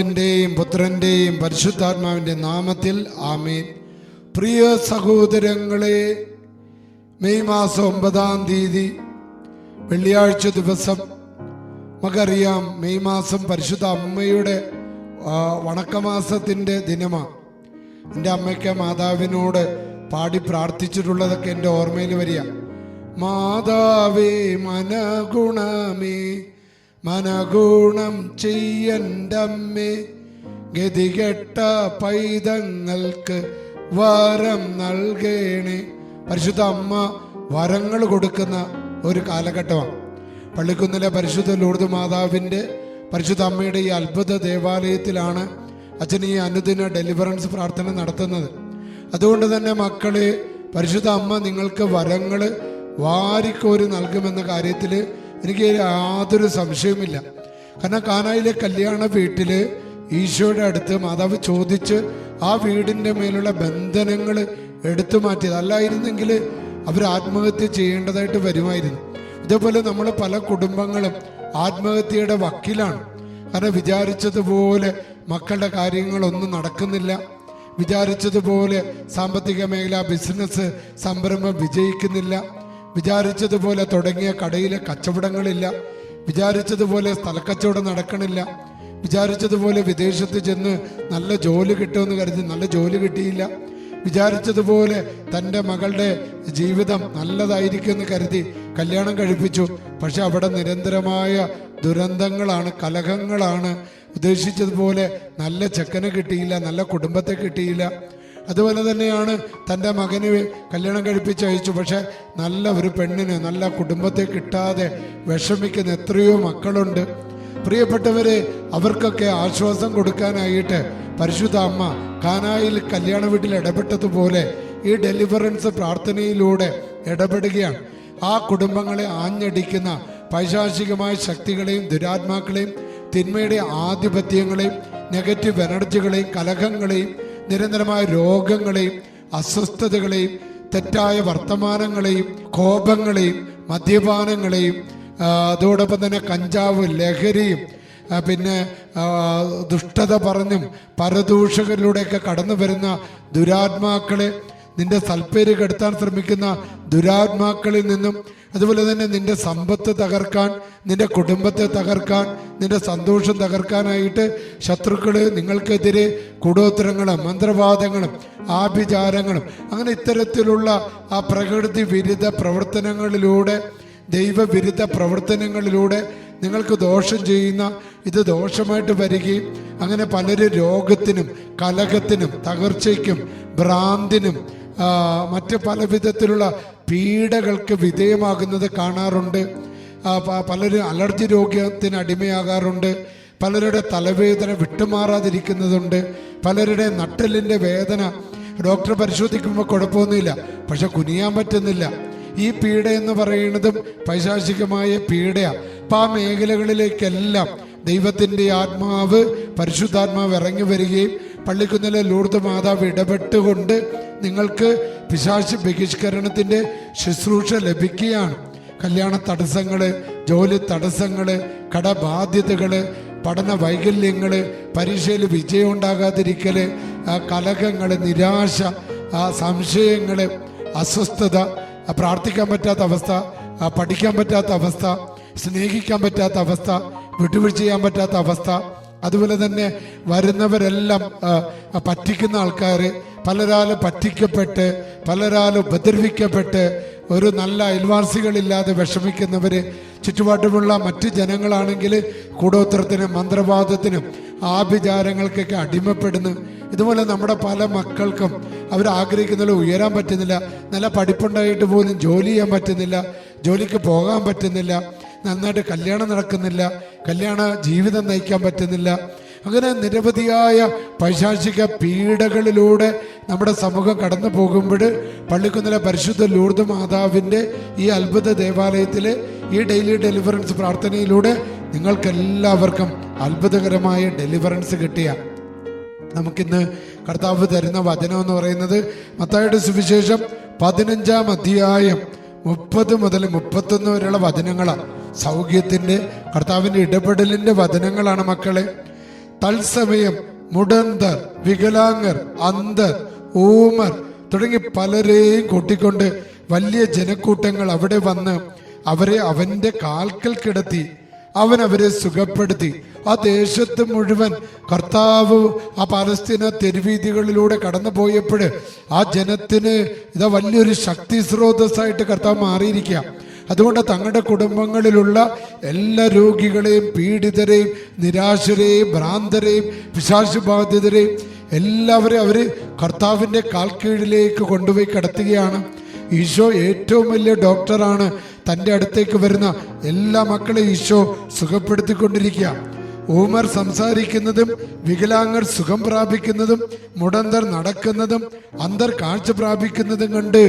പിതാവിന്റെയും പുത്രന്റെയും പരിശുദ്ധാത്മാവിന്റെ നാമത്തിൽ ആമീൻ. പ്രിയ സഹോദരങ്ങളെ മെയ് മാസം ഒമ്പതാം തീയതി വെള്ളിയാഴ്ച ദിവസം നമുക്കറിയാം മെയ് മാസം പരിശുദ്ധ അമ്മയുടെ വണക്കമാസത്തിന്റെ ദിനമാണ് എന്റെ അമ്മയ്ക്ക് മാതാവിനോട് പാടി പ്രാർത്ഥിച്ചിട്ടുള്ളതൊക്കെ എന്റെ ഓർമ്മയിൽ വരിക. മാതാവേ മനഗുണമേ മനഗുണം ചെയ്യന്റമ്മേ ഗതികെട്ട പൈതങ്ങൾക്ക് വരം നൽകേണേ. പരിശുദ്ധ അമ്മ വരങ്ങൾ കൊടുക്കുന്ന ഒരു കാലഘട്ടമാണ്. പള്ളിക്കുന്നിലെ പരിശുദ്ധ ലൂർദ് മാതാവിന്റെ പരിശുദ്ധ അമ്മയുടെ ഈ അത്ഭുത ദേവാലയത്തിലാണ് അച്ഛൻ ഈ അനുദിന ഡെലിവറൻസ് പ്രാർത്ഥന നടത്തുന്നത്. അതുകൊണ്ട് തന്നെ മക്കളെ പരിശുദ്ധ അമ്മ നിങ്ങൾക്ക് വരങ്ങൾ വാരിക്കോരി നൽകുമെന്ന കാര്യത്തിൽ എനിക്ക് യാതൊരു സംശയവുമില്ല. കാരണം കാനായിലെ കല്യാണ വീട്ടിൽ ഈശോയുടെ അടുത്ത് മാതാവ് ചോദിച്ച് ആ വീടിന്റെ മേലുള്ള ബന്ധനങ്ങൾ എടുത്തു മാറ്റിയത്. അല്ലായിരുന്നെങ്കിൽ അവർ ആത്മഹത്യ ചെയ്യേണ്ടതായിട്ട് വരുമായിരുന്നു. ഇതേപോലെ നമ്മൾ പല കുടുംബങ്ങളും ആത്മഹത്യയുടെ വക്കിലാണ്. കാരണം വിചാരിച്ചതുപോലെ മക്കളുടെ കാര്യങ്ങളൊന്നും നടക്കുന്നില്ല. വിചാരിച്ചതുപോലെ സാമ്പത്തിക മേഖല ബിസിനസ് സംരംഭം വിജയിക്കുന്നില്ല. വിചാരിച്ചതുപോലെ തുടങ്ങിയ കടയിലെ കച്ചവടങ്ങളില്ല. വിചാരിച്ചതുപോലെ സ്ഥലക്കച്ചവടം നടക്കണില്ല. വിചാരിച്ചതുപോലെ വിദേശത്ത് ചെന്ന് നല്ല ജോലി കിട്ടുമെന്ന് കരുതി നല്ല ജോലി കിട്ടിയില്ല. വിചാരിച്ചതുപോലെ തന്റെ മകളുടെ ജീവിതം നല്ലതായിരിക്കുമെന്ന് കരുതി കല്യാണം കഴിപ്പിച്ചു. പക്ഷെ അവിടെ നിരന്തരമായ ദുരന്തങ്ങളാണ് കലഹങ്ങളാണ്. ഉദ്ദേശിച്ചതുപോലെ നല്ല ചെക്കനെ കിട്ടിയില്ല നല്ല കുടുംബത്തെ കിട്ടിയില്ല. അതുപോലെ തന്നെയാണ് തന്റെ മകന് കല്യാണം കഴിപ്പിച്ച് അയച്ചു. പക്ഷേ നല്ല ഒരു പെണ്ണിന് നല്ല കുടുംബത്തെ കിട്ടാതെ വിഷമിക്കുന്ന എത്രയോ മക്കളുണ്ട്. പ്രിയപ്പെട്ടവരെ അവർക്കൊക്കെ ആശ്വാസം കൊടുക്കാനായിട്ട് പരിശുദ്ധ അമ്മ കാനായിൽ കല്യാണ വീട്ടിൽ ഇടപെട്ടതുപോലെ ഈ ഡെലിവറൻസ് പ്രാർത്ഥനയിലൂടെ ഇടപെടുകയാണ്. ആ കുടുംബങ്ങളെ ആഞ്ഞടിക്കുന്ന പൈശാചികമായ ശക്തികളെയും ദുരാത്മാക്കളെയും തിന്മയുടെ ആധിപത്യങ്ങളെയും നെഗറ്റീവ് എനർജികളെയും കലഹങ്ങളെയും നിരന്തരമായ രോഗങ്ങളെയും അസ്വസ്ഥതകളെയും തെറ്റായ വർത്തമാനങ്ങളെയും കോപങ്ങളെയും മദ്യപാനങ്ങളെയും അതോടൊപ്പം തന്നെ കഞ്ചാവ് ലഹരിയും പിന്നെ ദുഷ്ടത പറഞ്ഞും പരദൂഷകരിലൂടെയൊക്കെ കടന്നു വരുന്ന ദുരാത്മാക്കളെ നിന്റെ സൽപ്പേര് കെടുത്താൻ ശ്രമിക്കുന്ന ദുരാത്മാക്കളിൽ നിന്നും അതുപോലെ തന്നെ നിന്റെ സമ്പത്ത് തകർക്കാൻ നിന്റെ കുടുംബത്തെ തകർക്കാൻ നിന്റെ സന്തോഷം തകർക്കാനായിട്ട് ശത്രുക്കൾ നിങ്ങൾക്കെതിരെ കൂടോത്തരങ്ങളും മന്ത്രവാദങ്ങളും ആഭിചാരങ്ങളും അങ്ങനെ ഇത്തരത്തിലുള്ള ആ പ്രകൃതി വിരുദ്ധ പ്രവർത്തനങ്ങളിലൂടെ ദൈവവിരുദ്ധ പ്രവർത്തനങ്ങളിലൂടെ നിങ്ങൾക്ക് ദോഷം ചെയ്യുന്ന ഇത് ദോഷമായിട്ട് വരികയും അങ്ങനെ പലരും രോഗത്തിനും കലഹത്തിനും തകർച്ചയ്ക്കും ഭ്രാന്തിനും മറ്റ് പല വിധത്തിലുള്ള പീഡകൾക്ക് വിധേയമാകുന്നത് കാണാറുണ്ട്. പലരും അലർജി രോഗത്തിന് അടിമയാകാറുണ്ട്. പലരുടെ തലവേദന വിട്ടുമാറാതിരിക്കുന്നതുണ്ട്. പലരുടെ നട്ടലിന്റെ വേദന ഡോക്ടർ പരിശോധിക്കുമ്പോൾ കുഴപ്പമൊന്നുമില്ല. പക്ഷെ കുനിയാൻ പറ്റുന്നില്ല. ഈ പീഡ എന്ന് പറയുന്നതും പൈശാചികമായ പീഡയാണ് അപ്പം ആ മേഖലകളിലേക്കെല്ലാം ദൈവത്തിന്റെ ആത്മാവ് പരിശുദ്ധാത്മാവ് ഇറങ്ങി വരികയും പള്ളിക്കുന്നിലെ ലൂർദ് മാതാവ് ഇടപെട്ടുകൊണ്ട് നിങ്ങൾക്ക് പിശാച് ബഹിഷ്കരണത്തിന്റെ ശുശ്രൂഷ ലഭിക്കുകയാണ്. കല്യാണ തടസ്സങ്ങൾ ജോലി തടസ്സങ്ങൾ കടബാധ്യതകൾ പഠന വൈകല്യങ്ങൾ പരീക്ഷയിൽ വിജയം ഉണ്ടാകാതിരിക്കൽ കലഹങ്ങൾ നിരാശ സംശയങ്ങൾ അസ്വസ്ഥത പ്രാർത്ഥിക്കാൻ പറ്റാത്ത അവസ്ഥ പഠിക്കാൻ പറ്റാത്ത അവസ്ഥ സ്നേഹിക്കാൻ പറ്റാത്ത അവസ്ഥ വിട്ടുവീഴ്ച ചെയ്യാൻ പറ്റാത്ത അവസ്ഥ അതുപോലെ തന്നെ വരുന്നവരെല്ലാം പറ്റിക്കുന്ന ആൾക്കാർ പലരാലും പറ്റിക്കപ്പെട്ട് പലരാലും ഉപദ്രവിക്കപ്പെട്ട് ഒരു നല്ല അയൽവാസികളില്ലാതെ വിഷമിക്കുന്നവർ ചുറ്റുപാടുമുള്ള മറ്റ് ജനങ്ങളാണെങ്കിൽ കൂടോത്രത്തിനും മന്ത്രവാദത്തിനും ആഭിചാരങ്ങൾക്കൊക്കെ അടിമപ്പെടുന്നു. ഇതുപോലെ നമ്മുടെ പല മക്കൾക്കും അവർ ആഗ്രഹിക്കുന്നതിൽ ഉയരാൻ പറ്റുന്നില്ല. നല്ല പഠിപ്പുണ്ടായിട്ട് പോലും ജോലി ചെയ്യാൻ പറ്റുന്നില്ല. ജോലിക്ക് പോകാൻ പറ്റുന്നില്ല. നന്നായിട്ട് കല്യാണം നടക്കുന്നില്ല. കല്യാണ ജീവിതം നയിക്കാൻ പറ്റുന്നില്ല. അങ്ങനെ നിരവധിയായ പൈശാചിക പീഡകളിലൂടെ നമ്മുടെ സമൂഹം കടന്നു പോകുമ്പോൾ പള്ളിക്കുന്നിലെ പരിശുദ്ധ ലൂർദ് മാതാവിന്റെ ഈ അത്ഭുത ദേവാലയത്തിൽ ഈ ഡെയിലി ഡെലിവറൻസ് പ്രാർത്ഥനയിലൂടെ നിങ്ങൾക്കെല്ലാവർക്കും അത്ഭുതകരമായ ഡെലിവറൻസ് കിട്ടിയ നമുക്കിന്ന് കർത്താവ് തരുന്ന വചനം എന്ന് പറയുന്നത് മത്തായുടെ സുവിശേഷം പതിനഞ്ചാം അധ്യായം മുപ്പത് മുതൽ മുപ്പത്തൊന്ന് വരെയുള്ള വചനങ്ങളാണ്. സൗഖ്യത്തിന്റെ കർത്താവിന്റെ ഇടപെടലിന്റെ വചനങ്ങളാണ് മക്കളെ. തത്സമയം മുടന്തർ വികലാംഗർ അന്തർ ഊമർ തുടങ്ങി പലരെയും കൂട്ടിക്കൊണ്ട് വലിയ ജനക്കൂട്ടങ്ങൾ അവിടെ വന്ന് അവരെ അവന്റെ കാൽക്കൽ കിടത്തി അവൻ അവരെ സുഖപ്പെടുത്തി. ആ ദേശത്ത് മുഴുവൻ കർത്താവ് ആ പാലസ്തീന തെരുവീതികളിലൂടെ കടന്നു പോയപ്പോൾ ആ ജനത്തിന് ഇതാ വലിയൊരു ശക്തി സ്രോതസ്സായിട്ട് കർത്താവ് മാറിയിരിക്കുക. അതുകൊണ്ട് തങ്ങളുടെ കുടുംബങ്ങളിലുള്ള എല്ലാ രോഗികളെയും പീഡിതരെയും നിരാശരെയും ഭ്രാന്തരെയും വിശാസബാധിതരെയും എല്ലാവരെയും അവർ കർത്താവിന്റെ കാൽക്കീഴിലേക്ക് കൊണ്ടുപോയി കിടത്തുകയാണ്. ഈശോ ഏറ്റവും വലിയ ഡോക്ടറാണ്. തന്റെ അടുത്തേക്ക് വരുന്ന എല്ലാ മക്കളെ ഈശോ സുഖപ്പെടുത്തിക്കൊണ്ടിരിക്കുക. ഊമർ സംസാരിക്കുന്നതും വികലാംഗർ സുഖം പ്രാപിക്കുന്നതും മുടന്തർ നടക്കുന്നതും അന്തർ കാഴ്ച പ്രാപിക്കുന്നതും കണ്ട്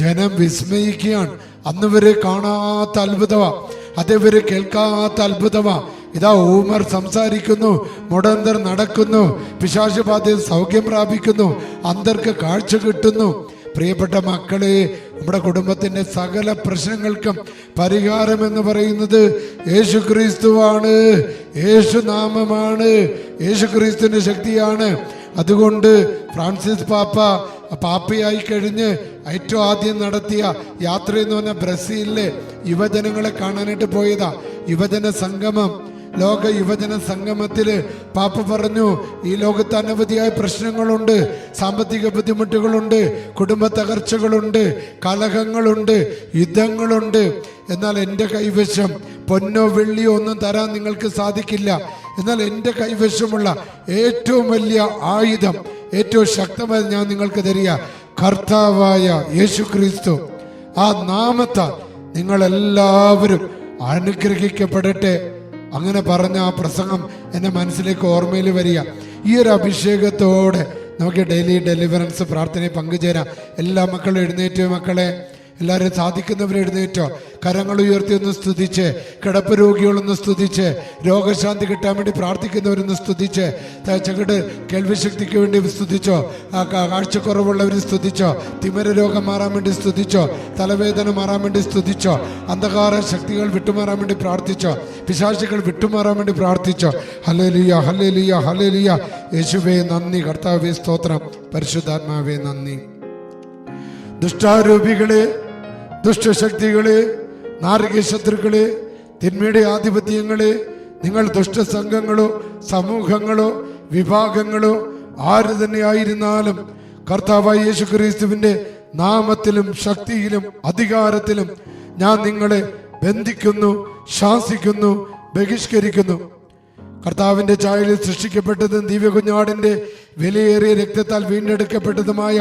ജനം വിസ്മയിക്കുകയാണ്. അന്ന് വരെ കാണാത്ത അത്ഭുതമാ. അതേവരെ കേൾക്കാത്ത അത്ഭുതമാ. ഇതാ ഊമർ സംസാരിക്കുന്നു മുടന്തർ നടക്കുന്നു പിശാചുബാധ്യത സൗഖ്യം പ്രാപിക്കുന്നു അന്തർക്ക് കാഴ്ച കിട്ടുന്നു. പ്രിയപ്പെട്ട മക്കളെ നമ്മുടെ കുടുംബത്തിന്റെ സകല പ്രശ്നങ്ങൾക്കും പരിഹാരം എന്ന് പറയുന്നത് യേശു ക്രിസ്തുവാണ് യേശു നാമമാണ് യേശു ക്രിസ്തുവിന്റെ ശക്തിയാണ്. അതുകൊണ്ട് ഫ്രാൻസിസ് പാപ്പ പാപ്പയായി കഴിഞ്ഞ് ഏറ്റവും ആദ്യം നടത്തിയ യാത്ര എന്ന് പറഞ്ഞാൽ ബ്രസീലിലെ യുവജനങ്ങളെ കാണാനായിട്ട് പോയതാ. യുവജന സംഗമം ലോക യുവജന സംഗമത്തിൽ പാപ്പ പറഞ്ഞു ഈ ലോകത്ത് അനവധിയായ പ്രശ്നങ്ങളുണ്ട് സാമ്പത്തിക ബുദ്ധിമുട്ടുകളുണ്ട് കുടുംബ തകർച്ചകളുണ്ട് കലഹങ്ങളുണ്ട് യുദ്ധങ്ങളുണ്ട്. എന്നാൽ എന്റെ കൈവശം പൊന്നോ വെള്ളിയോ ഒന്നും തരാൻ നിങ്ങൾക്ക് സാധിക്കില്ല. എന്നാൽ എന്റെ കൈവശമുള്ള ഏറ്റവും വലിയ ആയുധം ഏറ്റവും ശക്തമായി ഞാൻ നിങ്ങൾക്ക് തരിക. കർത്താവായ യേശു ക്രിസ്തു ആ നാമത്താൽ നിങ്ങളെല്ലാവരും അനുഗ്രഹിക്കപ്പെടട്ടെ. അങ്ങനെ പറഞ്ഞ ആ പ്രസംഗം എന്റെ മനസ്സിലേക്ക് ഓർമ്മയിൽ വരിക. ഈ ഒരു അഭിഷേകത്തോടെ നമുക്ക് ഡെയിലി ഡെലിവറൻസ് പ്രാർത്ഥനയിൽ പങ്കുചേരാം. എല്ലാ മക്കളും എഴുന്നേറ്റോ മക്കളെ. എല്ലാവരും സാധിക്കുന്നവർ എഴുന്നേറ്റോ. കരങ്ങൾ ഉയർത്തി ഒന്ന് സ്തുതിച്ച് കിടപ്പ് രോഗികളൊന്ന് സ്തുതിച്ച് രോഗശാന്തി കിട്ടാൻ വേണ്ടി പ്രാർത്ഥിക്കുന്നവരൊന്ന് സ്തുതിച്ച് ത- കേൾവിശക്തിക്ക് വേണ്ടി സ്തുതിച്ചോ കാഴ്ചക്കുറവുള്ളവർ സ്തുതിച്ചോ തിമര രോഗം മാറാൻ വേണ്ടി സ്തുതിച്ചോ തലവേദന മാറാൻ വേണ്ടി സ്തുതിച്ചോ അന്ധകാര ശക്തികൾ വിട്ടുമാറാൻ വേണ്ടി പ്രാർത്ഥിച്ചോ പിശാശികൾ വിട്ടുമാറാൻ വേണ്ടി പ്രാർത്ഥിച്ചോ. ഹലേലിയ ഹലേലിയ ഹലേലിയ യേശുവേ നന്ദി. കർത്താവേ സ്തോത്രം. പരിശുദ്ധാത്മാവേ നന്ദി. ദുഷ്ടാരൂപികളെ ദുഷ്ടശക്തികളെ നാരകീയ ശത്രുക്കളെ തിന്മയുടെ ആധിപത്യങ്ങളെ നിങ്ങൾ ദുഷ്ടസംഘങ്ങളോ സമൂഹങ്ങളോ വിഭാഗങ്ങളോ ആര് തന്നെ ആയിരുന്നാലും കർത്താവായ യേശു ക്രിസ്തുവിന്റെ നാമത്തിലും ശക്തിയിലും അധികാരത്തിലും ഞാൻ നിങ്ങളെ ബന്ധിക്കുന്നു ശാസിക്കുന്നു ബഹിഷ്കരിക്കുന്നു. കർത്താവിന്റെ ചായലിൽ സൃഷ്ടിക്കപ്പെട്ടതും ദിവ്യകുഞ്ഞാടിന്റെ വിലയേറിയ രക്തത്താൽ വീണ്ടെടുക്കപ്പെട്ടതുമായ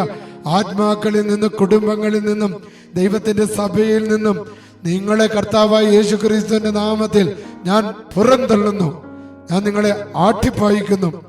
ആത്മാക്കളിൽ നിന്നും കുടുംബങ്ങളിൽ നിന്നും ദൈവത്തിന്റെ സഭയിൽ നിന്നും നിങ്ങളെ കർത്താവായി യേശു ക്രിസ്തുവിന്റെ നാമത്തിൽ ഞാൻ പുറന്തള്ളുന്നു. ഞാൻ നിങ്ങളെ ആട്ടിപ്പായിക്കുന്നു.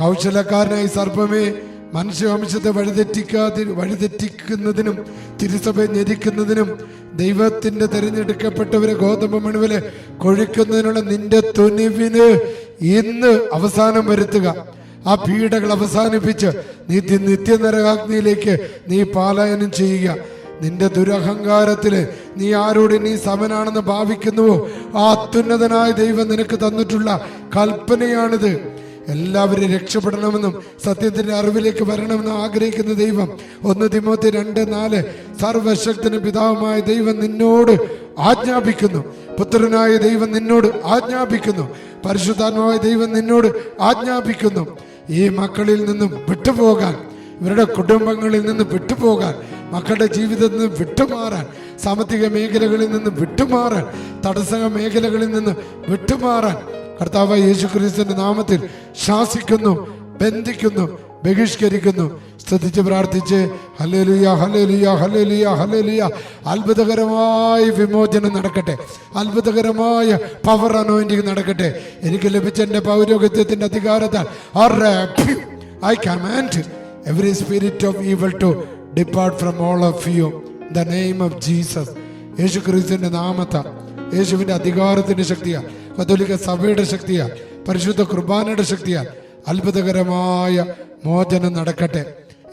കൗശലക്കാരനായി സർപ്പമേ മനുഷ്യവംശത്തെ വഴിതെറ്റിക്കാതി വഴിതെറ്റിക്കുന്നതിനും തിരുസഭയെ ഞെരിക്കുന്നതിനും ദൈവത്തിന്റെ തെരഞ്ഞെടുക്കപ്പെട്ടവരെ ഗോതമ്പ് മണിവിൽ കൊഴിക്കുന്നതിനുള്ള നിന്റെ തുനിവിന് ഇന്ന് അവസാനം വരുത്തുക. ആ പീഡകൾ അവസാനിപ്പിച്ച് നീ നിത്യനരകാഗ്നിയിലേക്ക് നീ പാലായനം ചെയ്യുക. നിന്റെ ദുരഹങ്കാരത്തിൽ നീ ആരോട് നീ സമനാണെന്ന് ഭാവിക്കുന്നുവോ? ആ അത്യുന്നതനായ ദൈവം നിനക്ക് തന്നിട്ടുള്ള കൽപ്പനയാണിത്. എല്ലാവരും രക്ഷപ്പെടണമെന്നും സത്യത്തിന്റെ അറിവിലേക്ക് വരണമെന്നും ആഗ്രഹിക്കുന്ന ദൈവം. ഒന്ന് തിമോത്തി രണ്ട് നാല്. സർവശക്തിന് പിതാവുമായ ദൈവം നിന്നോട് ആജ്ഞാപിക്കുന്നു. പുത്രനായ ദൈവം നിന്നോട് ആജ്ഞാപിക്കുന്നു. പരിശുദ്ധാത്മാവായ ദൈവം നിന്നോട് ആജ്ഞാപിക്കുന്നു. ഈ മക്കളിൽ നിന്നും വിട്ടുപോകാൻ ഇവരുടെ കുടുംബങ്ങളിൽ നിന്ന് വിട്ടുപോകാൻ മക്കളുടെ ജീവിതത്തിൽ നിന്ന് വിട്ടുമാറാൻ സാമ്പത്തിക മേഖലകളിൽ നിന്ന് വിട്ടുമാറാൻ തടസ്സ മേഖലകളിൽ നിന്ന് വിട്ടുമാറാൻ കർത്താവ് യേശു ക്രിസ്തുവിന്റെ നാമത്തിൽ ശാസിക്കുന്നു ബന്ധിക്കുന്നു ബഹിഷ്കരിക്കുന്നു. സ്തുതിച്ച് പ്രാർത്ഥിച്ച് ഹലേലുയ ഹലേലുയ ഹലേലുയ ഹലേലുയ അത്ഭുതകരമായ വിമോചനം നടക്കട്ടെ. അത്ഭുതകരമായ പവർ അനോയിന്റിങ് നടക്കട്ടെ. എനിക്ക് ലഭിച്ച എന്റെ പൗരോഗത്യത്തിന്റെ അധികാരത്താൽ I command every spirit of evil to depart from all of you the name of Jesus Yesu ക്രിസ്തുവിന്റെ നാമത്ത യേശുവിന്റെ അധികാരത്തിന്റെ ശക്തിയാ കത്തോലിക്ക സഭയുടെ ശക്തിയാ പരിശുദ്ധ കുർബാനയുടെ ശക്തിയാ അത്ഭുതകരമായ മോചനം നടക്കട്ടെ.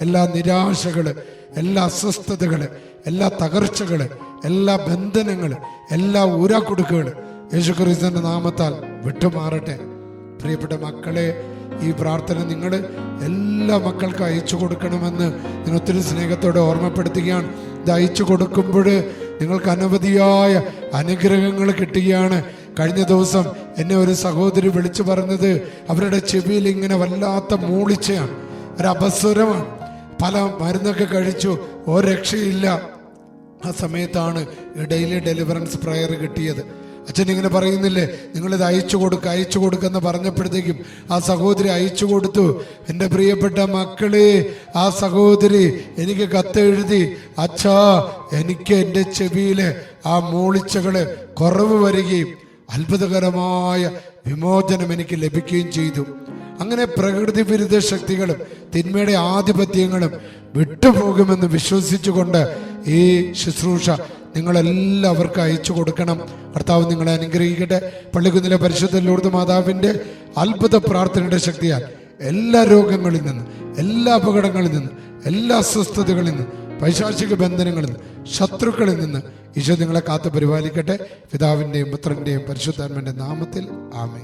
എല്ലാ നിരാശകൾ എല്ലാ അസ്വസ്ഥതകൾ എല്ലാ തകർച്ചകൾ എല്ലാ ബന്ധനങ്ങൾ എല്ലാ ഊരാക്കുടുക്കുകൾ യേശു ക്രിസ്തുവിന്റെ നാമത്താൽ വിട്ടുമാറട്ടെ. പ്രിയപ്പെട്ട മക്കളെ ഈ പ്രാർത്ഥന നിങ്ങൾ എല്ലാ മക്കൾക്കും അയച്ചു കൊടുക്കണമെന്ന് ഞാൻ ഒത്തിരി സ്നേഹത്തോടെ ഓർമ്മപ്പെടുത്തുകയാണ്. ഇത് അയച്ചു കൊടുക്കുമ്പോൾ നിങ്ങൾക്ക് അനവധിയായ അനുഗ്രഹങ്ങൾ കിട്ടുകയാണ്. കഴിഞ്ഞ ദിവസം എന്നെ ഒരു സഹോദരി വിളിച്ചു പറഞ്ഞത് അവരുടെ ചെവിയിൽ ഇങ്ങനെ വല്ലാത്ത മൂളിച്ചയാണ് ഒരു അപസ്വരമാണ്. പല മരുന്നൊക്കെ കഴിച്ചു ഒരു രക്ഷയില്ല. ആ സമയത്താണ് ഡെയിലി ഡെലിവറൻസ് പ്രയർ കിട്ടിയത്. അച്ഛൻ ഇങ്ങനെ പറയുന്നില്ലേ? നിങ്ങളിത് അയച്ചു കൊടുക്കുക അയച്ചു കൊടുക്കെന്ന് പറഞ്ഞപ്പോഴത്തേക്കും ആ സഹോദരി അയച്ചു കൊടുത്തു. എന്റെ പ്രിയപ്പെട്ട മക്കളെ ആ സഹോദരി എനിക്ക് കത്തെഴുതി അച്ഛാ എനിക്ക് എന്റെ ചെവിയിലെ ആ മൂളിച്ചകൾ കുറവ് വരികയും അത്ഭുതകരമായ വിമോചനം എനിക്ക് ലഭിക്കുകയും ചെയ്തു. അങ്ങനെ പ്രകൃതി വിരുദ്ധ ശക്തികളും തിന്മയുടെ ആധിപത്യങ്ങളും വിട്ടുപോകുമെന്ന് വിശ്വസിച്ചുകൊണ്ട് ഈ ശുശ്രൂഷ നിങ്ങളെല്ലാവർക്കും അയച്ചു കൊടുക്കണം. കർത്താവ് നിങ്ങളെ അനുഗ്രഹിക്കട്ടെ. പള്ളിക്കുന്നിലെ പരിശുദ്ധ ലൂർദ് മാതാവിന്റെ അത്ഭുത പ്രാർത്ഥനയുടെ ശക്തിയാൽ എല്ലാ രോഗങ്ങളിൽ നിന്ന് എല്ലാ അപകടങ്ങളിൽ നിന്ന് എല്ലാ അസ്വസ്ഥതകളിൽ നിന്ന് പൈശാചിക ബന്ധനങ്ങളിൽ നിന്ന് ശത്രുക്കളിൽ നിന്ന് ഈശോ നിങ്ങളെ കാത്തു പരിപാലിക്കട്ടെ പിതാവിന്റെയും പുത്രന്റെയും പരിശുദ്ധാത്മന്റെ നാമത്തിൽ ആമേ